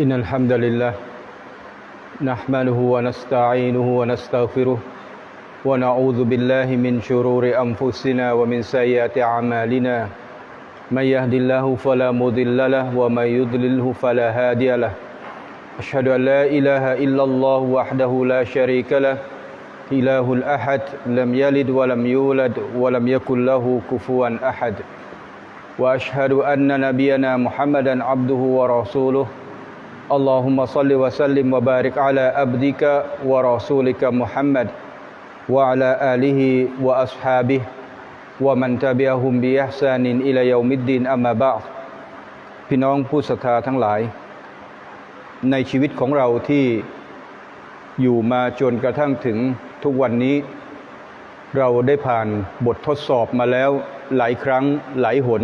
إن الحمد لله نحمده ونستعينه ونستغفره ونعوذ بالله من شرور أنفسنا ومن سيئات أعمالنا. من يهد الله فلا مضل له ومن يضلله فلا هادي له. أشهد أن لا إله إلا الله وحده لا شريك له. إله الأحد لم يلد ولم يولد ولم يكن له كفوا أحد. وأشهد أن نبينا محمدا عبده ورسوله. اللهم صل وسلم وبارك على عبدك ورسولك محمد وعلى اله واصحابه ومن تبعهم باحسان الى يوم الدين اما بعد พี่น้องผู้ศรัทธาทั้งหลาย ในชีวิตของเราที่อยู่มาจนกระทั่งถึงทุกวันนี้ เราได้ผ่านบททดสอบมาแล้วหลายครั้งหลายหน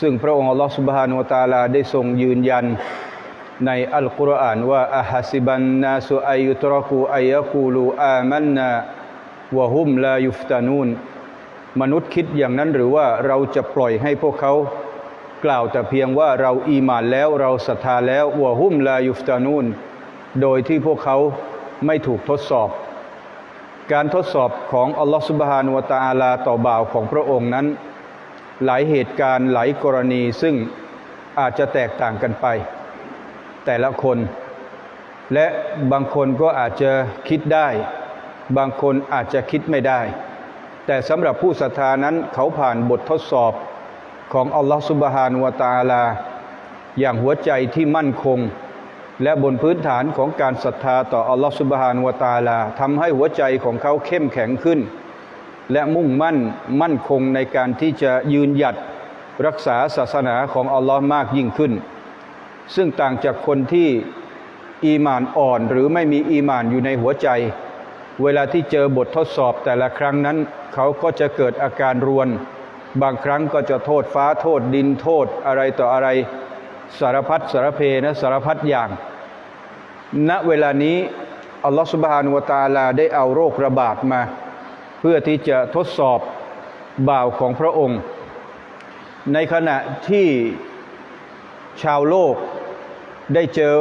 ซึ่งพระองค์อัลลอฮฺสุบฮานุวะตาลาได้ทรงยืนยัน ในอัลกุรอานว่าอาฮัสิบันนาสุอายุตรกูอายะกูลูอามันนาวะฮุมลายุฟตานูนมนุษย์คิดอย่างนั้นหรือว่าเราจะปล่อยให้พวกเขา กล่าวแต่เพียงว่าเราอีหมานแล้วเราศรัทธาแล้ววะฮุมลายุฟตานูนโดยที่พวกเขาไม่ถูกทดสอบ การทดสอบของอัลลอฮฺสุบฮานุวะตาอาลาต่อบ่าวของพระองค์นั้น หลายเหตุการณ์หลายกรณีซึ่งอาจจะแตกต่างกันไป แต่ละคน และบางคนก็อาจจะคิดได้ บางคนอาจจะคิดไม่ได้ แต่สำหรับผู้ศรัทธานั้นเขาผ่านบททดสอบของอัลลอฮฺสุบฮานุวตาลา อย่างหัวใจที่มั่นคง และบนพื้นฐานของการศรัทธาต่ออัลลอฮฺสุบฮานุวตาลาทำให้หัวใจของเขาเข้มแข็งขึ้น และมุ่งมั่นมั่นคงในการที่จะยืนหยัดรักษาศาสนาของอัลลอฮ์มากยิ่งขึ้น ซึ่งต่างจากคนที่อีมานอ่อนหรือไม่มีอีมานอยู่ในหัวใจ เวลาที่เจอบททดสอบแต่ละครั้งนั้น เขาก็จะเกิดอาการรวน บางครั้งก็จะโทษฟ้าโทษดินโทษอะไรต่ออะไร สารพัดสารเพนะสารพัดอย่าง ณเวลานี้อัลลอฮฺสุบฮานุวตาลาได้เอาโรคระบาดมา เพื่อที่จะทดสอบบ่าวของพระองค์ ในขณะที่ ชาวโลกได้เจอ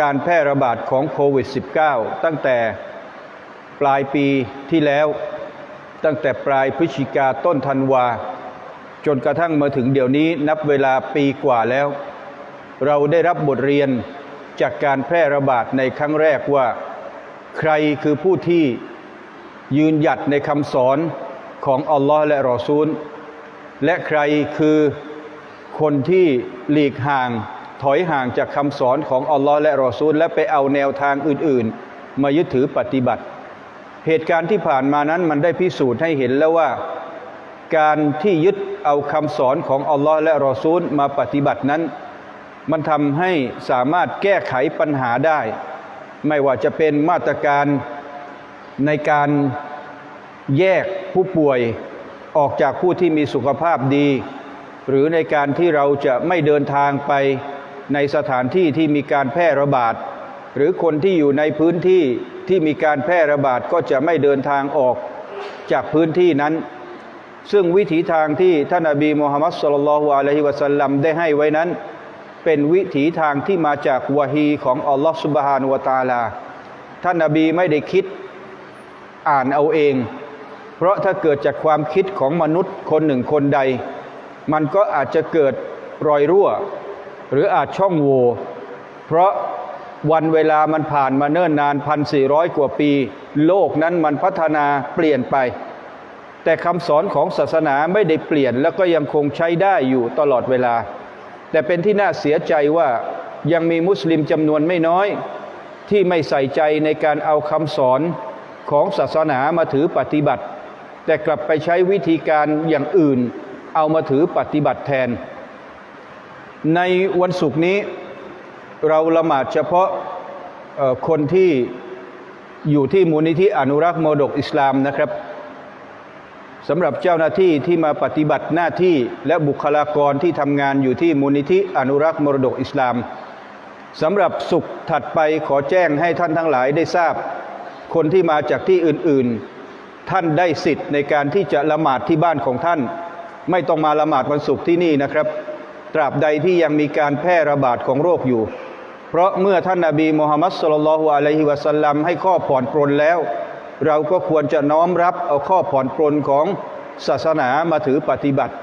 การแพร่ระบาดของโควิด -19 ตั้งแต่ปลายปีที่แล้ว ตั้งแต่ปลายพฤศจิกาต้นธันวา จนกระทั่งมาถึงเดี๋ยวนี้นับเวลาปีกว่าแล้ว เราได้รับบทเรียนจากการแพร่ระบาดในครั้งแรกว่า ใครคือผู้ที่ยืนหยัดในคำสอนของอัลลอฮ์และรอซูล และใครคือ คนที่หลีกห่างถอยห่างจากคำสอนของอัลลอฮ์และรอซูล และไปเอาแนวทางอื่น ๆ มายึดถือปฏิบัติ เหตุการณ์ที่ผ่านมานั้นมันได้พิสูจน์ให้เห็นแล้วว่า การที่ยึดเอาคำสอนของอัลลอฮ์และรอซูลมาปฏิบัตินั้น มันทำให้สามารถแก้ไขปัญหาได้ ไม่ว่าจะเป็นมาตรการในการแยกผู้ป่วยออกจากผู้ที่มีสุขภาพดี หรือในการที่เราจะไม่เดินทางไปในสถานที่ที่มีการแพร่ระบาด หรือคนที่อยู่ในพื้นที่ที่มีการแพร่ระบาดก็จะไม่เดินทางออกจากพื้นที่นั้น ซึ่งวิถีทางที่ท่านอบีมุฮัมมัดสุลลัลฮุอะลัยฮิวะสัลลัมได้ให้ไว้นั้น เป็นวิถีทางที่มาจากวะฮีของอัลลอฮฺสุบฮานุวะตาลา ท่านอบีไม่ได้คิดอ่านเอาเอง เพราะถ้าเกิดจากความคิดของมนุษย์คนหนึ่งคนใด มันก็อาจจะเกิดรอยรั่ว หรืออาจช่องโหว่เพราะวันเวลามันผ่านมาเนิ่นนานพันสี่ร้อยกว่าปี โลกนั้นมันพัฒนาเปลี่ยนไป แต่คำสอนของศาสนาไม่ได้เปลี่ยนแล้วก็ยังคงใช้ได้อยู่ตลอดเวลา แต่เป็นที่น่าเสียใจว่ายังมีมุสลิมจำนวนไม่น้อย ที่ไม่ใส่ใจในการเอาคำสอนของศาสนามาถือปฏิบัติ แต่กลับไปใช้วิธีการอย่างอื่น เอามาถือปฏิบัติแทน ในวันศุกร์นี้เราละหมาดเฉพาะคนที่อยู่ที่มูลนิธิอนุรักษ์มรดกอิสลามนะครับสำหรับเจ้าหน้าที่ที่มาปฏิบัติหน้าที่และบุคลากรที่ทำงานอยู่ที่มูลนิธิอนุรักษ์มรดกอิสลามสำหรับสุขถัดไปขอแจ้งให้ท่านทั้งหลายได้ทราบ คนที่มาจากที่อื่น ๆ ท่านได้สิทธิ์ในการที่จะละหมาดที่บ้านของท่าน ไม่ต้องมาละหมาดวันศุกร์ที่นี่นะครับ ตราบใดที่ยังมีการแพร่ระบาดของโรคอยู่ เพราะเมื่อท่านนาบีมูฮัมมัดสุลลัลลอฮุอะลัยฮิวะสัลลัมให้ข้อผ่อนปรนแล้ว เราก็ควรจะน้อมรับเอาข้อผ่อนปรนของศาสนามาถือปฏิบัติ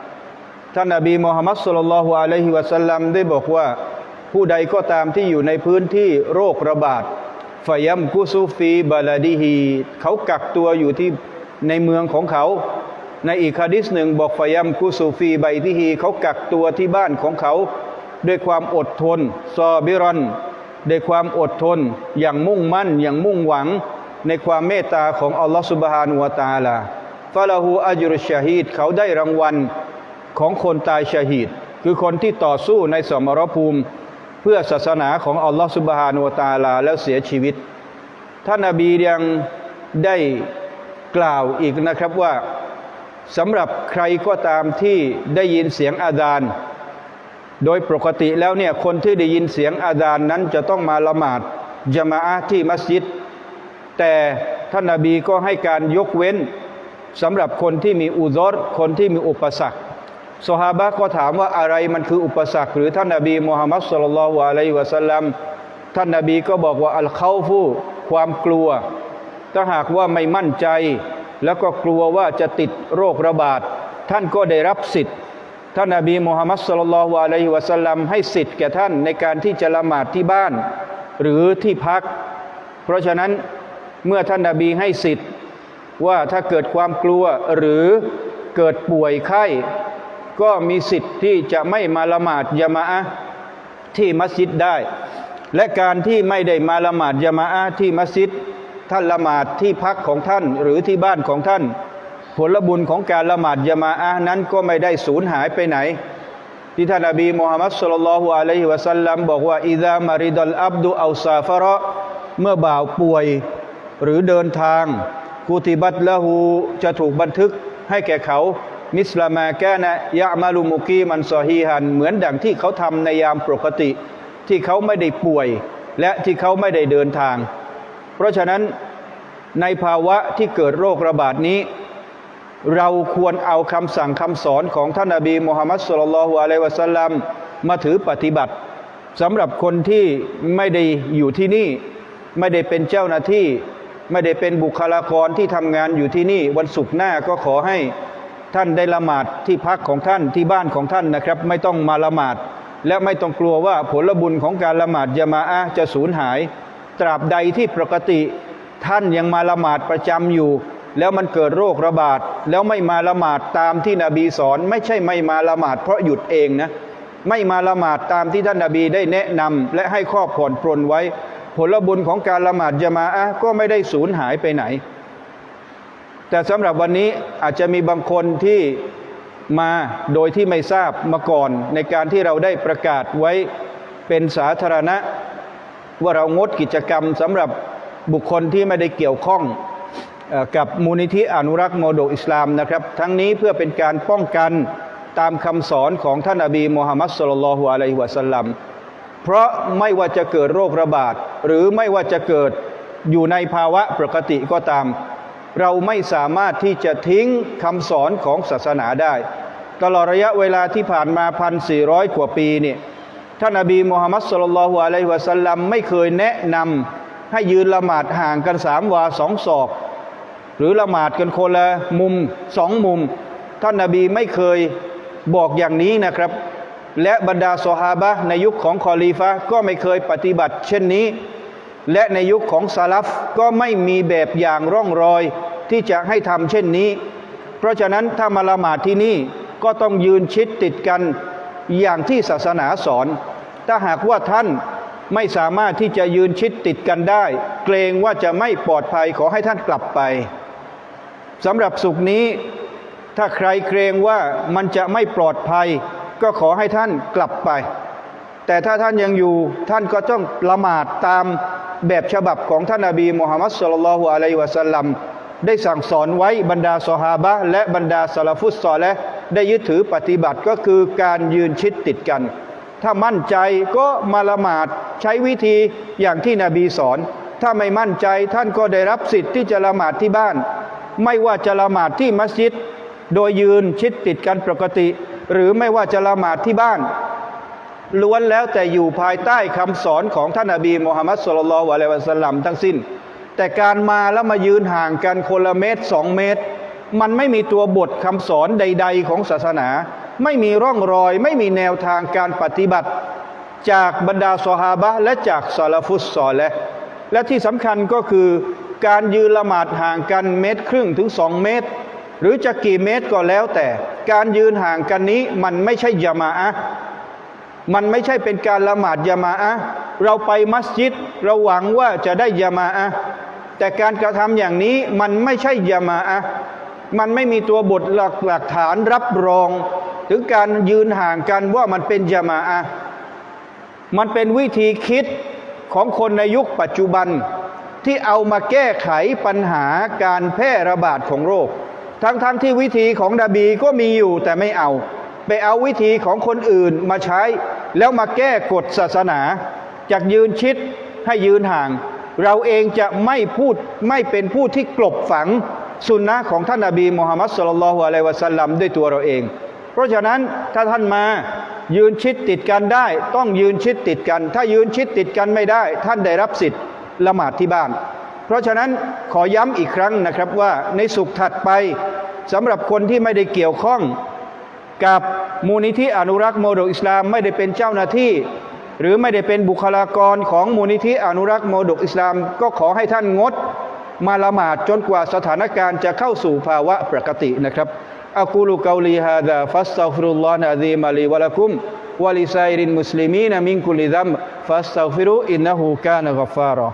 ท่านนบีมูฮัมมัดสุลลัลลอฮุอะลัยฮิวะสัลลัมได้บอกว่าผู้ใดก็ตามที่อยู่ในพื้นที่โรคระบาดฟยัมกุซูฟีบาลาดีฮีเขากักตัวอยู่ที่ในเมืองของเขา ในอีกฮะดิษหนึ่งบอกฟยัมกุซูฟีใบที่ฮีเขากักตัวที่บ้านของเขา ด้วยความอดทน ซอบิรอนด้วยความอดทน อย่างมุ่งมั่น อย่างมุ่งหวัง ในความเมตตาของอัลลอฮฺสุบฮานุวะตาลาฟาลาหูอัจรุชชาฮีดเขาได้รางวัลของคนตายชาฮีดคือคนที่ต่อสู้ในสมรภูมิ เพื่อศาสนาของอัลลอฮฺสุบฮานุวะตาลา แล้วเสียชีวิต ท่านนบียังได้กล่าวอีกนะครับว่า สำหรับใครก็ตามที่ได้ยินเสียงอาดาน โดยปกติแล้วเนี่ยคนที่ได้ยินเสียงอาดานนั้นจะต้องมาละหมาดจามะอะที่มัสยิด แต่ท่านนาบีก็ให้การยกเว้นสำหรับคนที่มีอุซรคนที่มีอุปสรรคสฮาบะก็ถามว่าอะไรมันคืออุปสรรค หรือท่านนาบีมูฮัมมัดสุลลัลลอฮุอะลัยฮิวะสัลลัมท่านนาบีก็บอกว่าอัลเข้าฟูความกลัว ถ้าหากว่าไม่มั่นใจ แล้วก็กลัวว่าจะติดโรคระบาด ท่านก็ได้รับสิทธิ์ ท่านนบีมูฮัมมัดสุลลัลลอฮุอะลัยฮิวะสัลลัมให้สิทธิ์แก่ท่านในการที่จะละหมาดที่บ้าน หรือที่พัก เพราะฉะนั้นเมื่อท่านนบีให้สิทธิ์ว่าถ้าเกิดความกลัวหรือเกิดป่วยไข้ ก็มีสิทธิ์ที่จะไม่มาละหมาดยามะอะที่มัสยิดได้ และการที่ไม่ได้มาละหมาดยามะอะที่มัสยิด ท่านละหมาดที่พักของท่านหรือที่บ้านของท่าน ผลบุญของการละหมาดยามาอะนั้นก็ไม่ได้สูญหายไปไหน ที่ท่านอบีมูฮัมมัดสุลลัลลอฮุอะลัยฮิวะสัลลัมบอกว่าอิดามาริดัลอับดุอัลซาฟาระเมื่อบ่าวป่วยหรือเดินทางกุติบัตละหูจะถูกบันทึกให้แก่เขา มิสลามาแกนะยะมาลุมุกีมันซอฮีฮันเหมือนดังที่เขาทำในยามปกติ ที่เขาไม่ได้ป่วย และที่เขาไม่ได้เดินทาง เพราะฉะนั้นในภาวะที่เกิดโรคระบาดนี้ เราควรเอาคำสั่งคำสอนของท่านนบีมูฮัมมัดสุลลัลฮุอะลัยวะสัลลัมมาถือปฏิบัติสำหรับคนที่ไม่ได้อยู่ที่นี่ ไม่ได้เป็นเจ้าหน้าที่ ไม่ได้เป็นบุคลากรที่ทำงานอยู่ที่นี่ วันศุกร์หน้าก็ขอให้ท่านได้ละหมาดที่พักของท่านที่บ้านของท่านนะครับ ไม่ต้องมาละหมาด และไม่ต้องกลัวว่าผลบุญของการละหมาดยามาอะจะสูญหาย ตราบใดที่ปกติท่านยังมาละหมาดประจำอยู่ แล้วมันเกิดโรคระบาด แล้วไม่มาละหมาดตามที่นบีสอน ไม่ใช่ไม่มาละหมาดเพราะหยุดเองนะไม่มาละหมาดตามที่ท่านนบีได้แนะนำและให้ข้อผ่อนปรนไว้ ผลบุญของการละหมาดยามาอะก็ไม่ได้สูญหายไปไหน แต่สำหรับวันนี้อาจจะมีบางคนที่มาโดยที่ไม่ทราบมาก่อนในการที่เราได้ประกาศไว้เป็นสาธารณะ ว่าเรางดกิจกรรมสำหรับบุคคลที่ไม่ได้เกี่ยวข้องกับมูลนิธิอนุรักษ์โมโดอิสลามนะครับ ทั้งนี้เพื่อเป็นการป้องกันตามคำสอนของท่านอบีมูฮัมมัดสุลลัลฮุอะลัยฮิวะสัลลัมเพราะไม่ว่าจะเกิดโรคระบาด หรือไม่ว่าจะเกิดอยู่ในภาวะปกติก็ตาม เราไม่สามารถที่จะทิ้งคำสอนของศาสนาได้ ตลอดระยะเวลาที่ผ่านมาพันสี่ร้อยกว่าปีเนี่ย ท่านอบีมูฮัมมัดสุลลัลฮุอะลัยฮิวะสัลลัมไม่เคยแนะนำให้ยืนละหมาดห่างกันสามวาสองศอก หรือละหมาดกันคนละมุมสองมุม ท่านนบีไม่เคยบอกอย่างนี้นะครับ และบรรดาสหาบะในยุคของคอลีฟะก็ไม่เคยปฏิบัติ เช่นนี้ และในยุคของซาลฟก็ไม่มีแบบอย่างร่องรอยที่จะให้ทำเช่นนี้ เพราะฉะนั้นถ้ามาละหมาดที่นี่ก็ต้องยืนชิดติดกัน อย่างที่ศาสนาสอน ถ้าหากว่าท่านไม่สามารถที่จะยืนชิดติดกันได้ เกรงว่าจะไม่ปลอดภัยขอให้ท่านกลับไปสำหรับสุขนี้ ถ้าใครเกรงว่ามันจะไม่ปลอดภัย ก็ขอให้ท่านกลับไป แต่ถ้าท่านยังอยู่ท่านก็ต้องละหมาดตามแบบฉบับของท่านนบีมูฮัมมัดสุลลัลฮุอะลัยวะสัลลัมได้สั่งสอนไว้บรรดาสหาบะและบรรดาสลาฟุตซอและ ได้ยึดถือปฏิบัติก็คือการยืนชิดติดกัน ถ้ามั่นใจก็มาละหมาดใช้วิธีอย่างที่นบีสอน ถ้าไม่มั่นใจท่านก็ได้รับสิทธิ์ที่จะละหมาดที่บ้าน ไม่ว่าจะละหมาดที่มัสยิด โดยยืนชิดติดกันปกติ หรือไม่ว่าจะละหมาดที่บ้านล้วนแล้วแต่อยู่ภายใต้คำสอนของท่านนบีมุฮัมมัดสุลลัลลอฮุอะลัยวะสัลลัมทั้งสิ้น แต่การมาแล้วมายืนห่างกันคนละเมตรสองเมตร มันไม่มีตัวบทคำสอนใด ๆ ของศาสนา ไม่มีร่องรอย ไม่มีแนวทางการปฏิบัติ จากบรรดาซอฮาบะและจากซาลาฟุสซอลและและที่สำคัญก็คือการยืนละหมาดห่างกันเมตรครึ่งถึงสองเมตร หรือจะกี่เมตรก็แล้วแต่ การยืนห่างกันนี้มันไม่ใช่ยามาอะมันไม่ใช่เป็นการละหมาดยามาอะเราไปมัสยิดเราหวังว่าจะได้ยามาอะแต่การกระทำอย่างนี้มันไม่ใช่ยามาอะ มันไม่มีตัวบทหลักหลักฐานรับรอง ถึงการยืนห่างกันว่ามันเป็นยามาอะมันเป็นวิธีคิดของคนในยุคปัจจุบันที่เอามาแก้ไขปัญหาการแพร่ระบาดของโรค ทั้งๆทที่วิธีของนบีก็มีอยู่แต่ไม่เอา ไปเอาวิธีของคนอื่นมาใช้ แล้วมาแก้กฎศาสนา จากยืนชิดให้ยืนห่าง เราเองจะไม่พูดไม่เป็นผู้ที่กลบฝัง สุนนะของท่านนบีมุฮัมมัดสุลลัลลอฮุอะลัยวะสัลลัมด้วยตัวเราเอง เพราะฉะนั้นถ้าท่านมายืนชิดติดกันได้ ต้องยืนชิดติดกัน ถ้ายืนชิดติดกันไม่ได้ ท่านได้รับสิทธิ์ละหมาดที่บ้าน เพราะฉะนั้นขอย้ำอีกครั้งนะครับว่าในสุขถัดไปสำหรับคนที่ไม่ได้เกี่ยวข้องกับมูลนิธิอนุรักษ์โมดกอิสลามไม่ได้เป็นเจ้าหน้าที่ หรือไม่ได้เป็นบุคลากรของมูลนิธิอนุรักษ์โมดกอิสลาม ก็ขอให้ท่านงด มาละหมาดจนกว่าสถานการณ์จะเข้าสู่ภาวะปกตินะครับอักูลูกาลีฮาดาฟัสตัฟรุลลอฮ์นะดีมาลีวะลักุมวะลิซัยรินมุสลิมีนมินคุลิดัมฟัสตัฟิรุอินนะฮูกานกัฟฟารอ